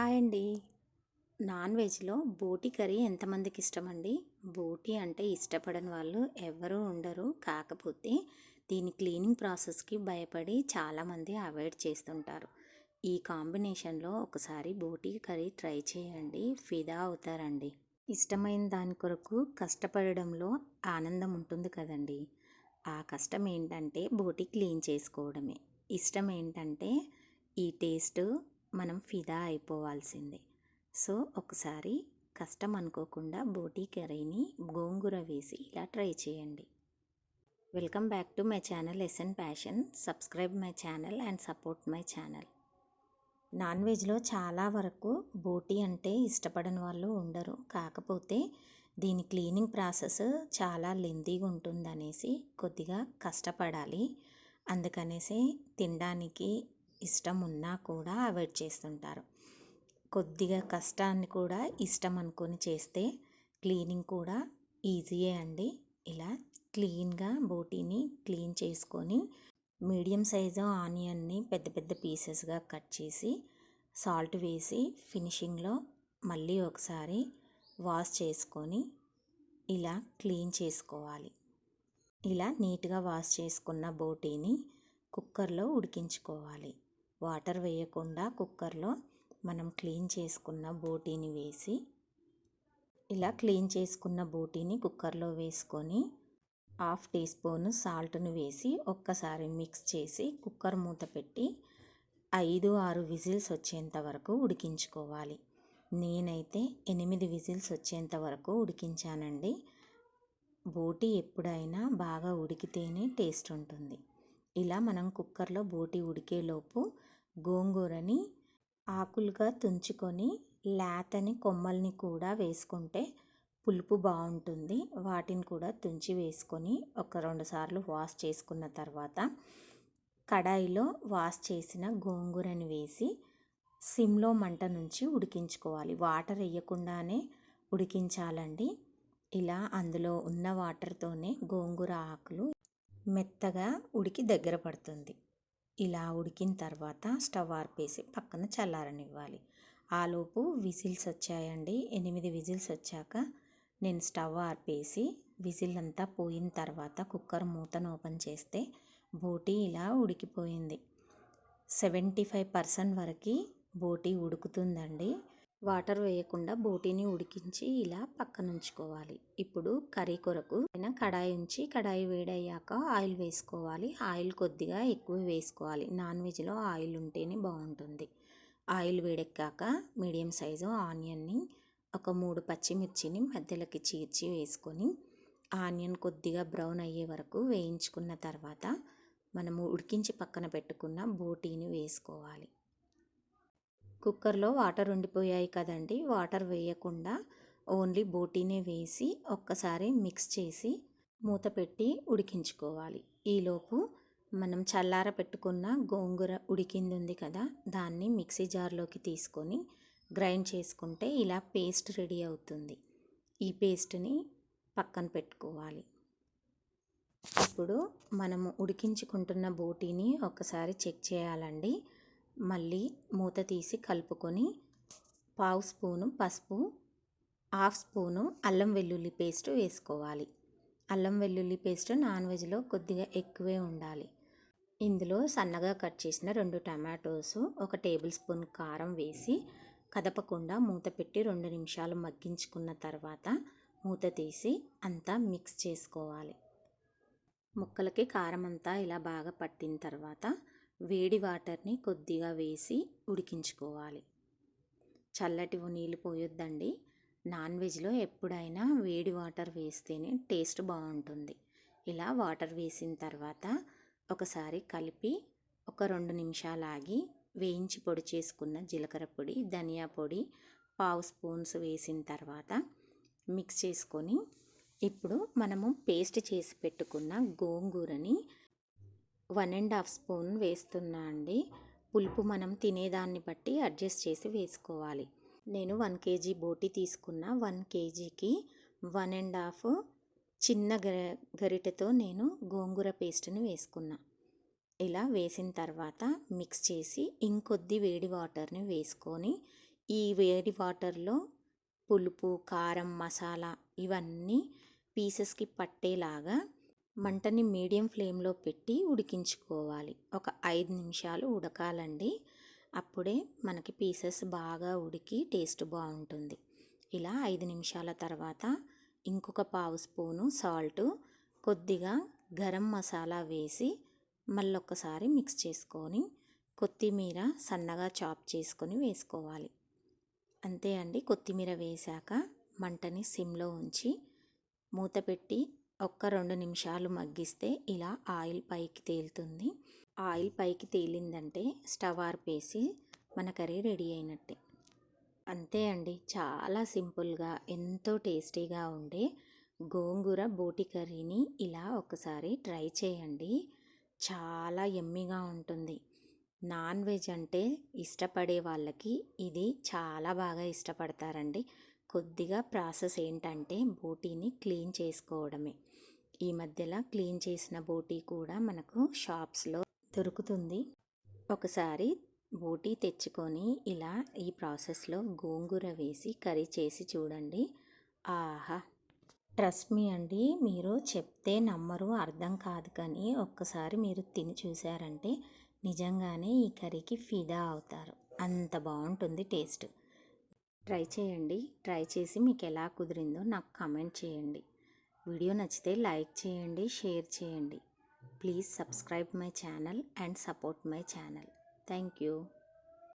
Hi అండి. Non వెజ్లో బోటి కర్రీ ఎంతమందికి ఇష్టమండి? బోటి అంటే ఇష్టపడని వాళ్ళు ఎవరూ ఉండరు. కాకపోతే దీని క్లీనింగ్ ప్రాసెస్కి భయపడి చాలామంది అవాయిడ్ చేస్తుంటారు. ఈ కాంబినేషన్లో ఒకసారి బోటి కర్రీ ట్రై చేయండి. ఫిదా అవుతారండి. ఇష్టమైన దాని కొరకు కష్టపడడంలో ఆనందం ఉంటుంది కదండి. ఆ కష్టం ఏంటంటే బోటి క్లీన్ చేసుకోవడమే. ఇష్టం ఏంటంటే ఈ టేస్ట్ మనం ఫిదా అయిపోవాల్సిందే. సో ఒకసారి కష్టం అనుకోకుండా బోటీ కర్రీని గోంగూర వేసి ఇలా ట్రై చేయండి. Welcome back to my channel SN passion. Subscribe my channel and support my channel. Non వెజ్లో చాలా వరకు బోటీ అంటే ఇష్టపడని వాళ్ళు ఉండరు. కాకపోతే దీని క్లీనింగ్ ప్రాసెస్ చాలా లెందీగా ఉంటుందనేసి కొద్దిగా కష్టపడాలి. అందుకనేసి తినడానికి ఇష్టం ఉన్నా కూడా అవాయిడ్ చేస్తుంటారు. కొద్దిగా కష్టాన్ని కూడా ఇష్టం అనుకొని చేస్తే క్లీనింగ్ కూడా ఈజీయే అండి. ఇలా క్లీన్గా బోటీని క్లీన్ చేసుకొని మీడియం సైజు ఆనియన్ని పెద్ద పెద్ద పీసెస్గా కట్ చేసి సాల్ట్ వేసి ఫినిషింగ్లో మళ్ళీ ఒకసారి వాష్ చేసుకొని ఇలా క్లీన్ చేసుకోవాలి. ఇలా నీట్గా వాష్ చేసుకున్న బోటీని కుక్కర్లో ఉడికించుకోవాలి. వాటర్ వేయకుండా కుక్కర్లో మనం క్లీన్ చేసుకున్న బోటీని వేసి ఇలా క్లీన్ చేసుకున్న బోటీని కుక్కర్లో వేసుకొని హాఫ్ టీ స్పూన్ సాల్ట్ను వేసి ఒక్కసారి మిక్స్ చేసి కుక్కర్ మూత పెట్టి ఐదు ఆరు విజిల్స్ వచ్చేంత వరకు ఉడికించుకోవాలి. నేనైతే ఎనిమిది విజిల్స్ వచ్చేంత వరకు ఉడికించానండి. బోటి ఎప్పుడైనా బాగా ఉడికితేనే టేస్ట్ ఉంటుంది. ఇలా మనం కుక్కర్లో బోటి ఉడికేలోపు గోంగూరని ఆకులుగా తుంచుకొని లేతని కొమ్మల్ని కూడా వేసుకుంటే పులుపు బాగుంటుంది. వాటిని కూడా తుంచి వేసుకొని ఒక రెండు సార్లు వాష్ చేసుకున్న తర్వాత కడాయిలో వాష్ చేసిన గోంగూరని వేసి సిమ్లో మంట నుంచి ఉడికించుకోవాలి. వాటర్ వేయకుండానే ఉడికించాలండి. ఇలా అందులో ఉన్న వాటర్తోనే గోంగూర ఆకులు మెత్తగా ఉడికి దగ్గర పడుతుంది. ఇలా ఉడికిన తర్వాత స్టవ్ ఆర్పేసి పక్కన చల్లారనివ్వాలి. ఆలోపు విజిల్స్ వచ్చాయండి. ఎనిమిది విజిల్స్ వచ్చాక నేను స్టవ్ ఆర్పేసి విజిల్ అంతా పోయిన తర్వాత కుక్కర్ మూతను ఓపెన్ చేస్తే బోటీ ఇలా ఉడికిపోయింది. సెవెంటీ ఫైవ్ పర్సెంట్ వరకు బోటీ ఉడుకుతుందండి. వాటర్ వేయకుండా బోటీని ఉడికించి ఇలా పక్కన ఉంచుకోవాలి ఇప్పుడు కర్రీ కొరకు అయినా కడాయి ఉంచి కడాయి వేడయ్యాక ఆయిల్ వేసుకోవాలి. ఆయిల్ కొద్దిగా ఎక్కువ వేసుకోవాలి. నాన్ వెజ్లో ఆయిల్ ఉంటేనే బాగుంటుంది. ఆయిల్ వేడెక్కాక మీడియం సైజు ఆనియన్ని ఒక మూడు పచ్చిమిర్చిని మధ్యలోకి చీర్చి వేసుకొని ఆనియన్ కొద్దిగా బ్రౌన్ అయ్యే వరకు వేయించుకున్న తర్వాత మనము ఉడికించి పక్కన పెట్టుకున్న బోటీని వేసుకోవాలి. కుక్కర్లో వాటర్ ఉండిపోయాయి కదండి వాటర్ వేయకుండా ఓన్లీ బోటీనే వేసి ఒక్కసారి మిక్స్ చేసి మూత పెట్టి ఉడికించుకోవాలి. ఈలోపు మనం చల్లార పెట్టుకున్న గోంగూర ఉడికింది ఉంది కదా దాన్ని మిక్సీ జార్లోకి తీసుకొని గ్రైండ్ చేసుకుంటే ఇలా పేస్ట్ రెడీ అవుతుంది. ఈ పేస్ట్ని పక్కన పెట్టుకోవాలి. ఇప్పుడు మనము ఉడికించుకుంటున్న బోటీని ఒకసారి చెక్ చేయాలండి. మళ్ళీ మూత తీసి కలుపుకొని పావు స్పూను పసుపు హాఫ్ స్పూను అల్లం వెల్లుల్లి పేస్ట్ వేసుకోవాలి. అల్లం వెల్లుల్లి పేస్ట్ నాన్ వెజ్లో కొద్దిగా ఎక్కువే ఉండాలి. ఇందులో సన్నగా కట్ చేసిన రెండు టమాటోస్ ఒక టేబుల్ స్పూన్ కారం వేసి కదపకుండా మూత పెట్టి రెండు నిమిషాలు మగ్గించుకున్న తర్వాత మూత తీసి అంతా మిక్స్ చేసుకోవాలి. ముక్కలకి కారం అంతా ఇలా బాగా పట్టిన తర్వాత వేడి వాటర్ని కొద్దిగా వేసి ఉడికించుకోవాలి. చల్లటి నీళ్ళు పోయొద్దండి. నాన్ వెజ్లో ఎప్పుడైనా వేడి వాటర్ వేస్తేనే టేస్ట్ బాగుంటుంది. ఇలా వాటర్ వేసిన తర్వాత ఒకసారి కలిపి ఒక రెండు నిమిషాలు ఆగి వేయించి పొడి చేసుకున్న జీలకర్ర పొడి ధనియా పొడి పావు స్పూన్స్ వేసిన తర్వాత మిక్స్ చేసుకొని ఇప్పుడు మనము పేస్ట్ చేసి పెట్టుకున్న గోంగూరని వన్ అండ్ హాఫ్ స్పూన్ వేస్తున్నా అండి. పులుపు మనం తినేదాన్ని బట్టి అడ్జస్ట్ చేసి వేసుకోవాలి. నేను వన్ కేజీ బోటి తీసుకున్న వన్ కేజీకి వన్ అండ్ హాఫ్ చిన్న గరిటెతో నేను గోంగూర పేస్ట్ని వేసుకున్నా. ఇలా వేసిన తర్వాత మిక్స్ చేసి ఇంకొద్ది వేడి వాటర్ని వేసుకొని ఈ వేడి వాటర్లో పులుపు కారం మసాలా ఇవన్నీ పీసెస్కి పట్టేలాగా మంటని మీడియం ఫ్లేమ్లో పెట్టి ఉడికించుకోవాలి. ఒక ఐదు నిమిషాలు ఉడకాలండి. అప్పుడే మనకి పీసెస్ బాగా ఉడికి టేస్ట్ బాగుంటుంది. ఇలా ఐదు నిమిషాల తర్వాత ఇంకొక పావు స్పూను సాల్ట్ కొద్దిగా గరం మసాలా వేసి మళ్ళొక్కసారి మిక్స్ చేసుకొని కొత్తిమీర సన్నగా చాప్ చేసుకొని వేసుకోవాలి. అంతే అండి. కొత్తిమీర వేశాక మంటని సిమ్లో ఉంచి మూత పెట్టి ఒక్క రెండు నిమిషాలు మగ్గిస్తే ఇలా ఆయిల్ పైకి తేలుతుంది. ఆయిల్ పైకి తేలిందంటే స్టవ్ ఆర్పేసి మన కర్రీ రెడీ అయినట్టే. అంతే అండి. చాలా సింపుల్గా ఎంతో టేస్టీగా ఉండే గోంగూర బోటి కర్రీని ఇలా ఒకసారి ట్రై చేయండి. చాలా ఎమ్మిగా ఉంటుంది. నాన్ వెజ్ అంటే ఇష్టపడే వాళ్ళకి ఇది చాలా బాగా ఇష్టపడతారండి. కొద్దిగా ప్రాసెస్ ఏంటంటే బోటీని క్లీన్ చేసుకోవడమే. ఈ మధ్యలో క్లీన్ చేసిన బోటీ కూడా మనకు షాప్స్లో దొరుకుతుంది. ఒకసారి బోటీ తెచ్చుకొని ఇలా ఈ ప్రాసెస్లో గోంగూర వేసి కర్రీ చేసి చూడండి. ఆహా! ట్రస్ట్ మీ అండి మీరు చెప్తే నమ్మరు అర్థం కాదు కానీ ఒక్కసారి మీరు తిని చూసారంటే నిజంగానే ఈ కర్రీకి ఫిదా అవుతారు. అంత బాగుంటుంది టేస్ట్. ట్రై చేయండి. ట్రై చేసి మీకు ఎలా కుదిరిందో నాకు కామెంట్ చేయండి. వీడియో నచ్చితే లైక్ చేయండి షేర్ చేయండి. Please subscribe my channel and support my channel. Thank you.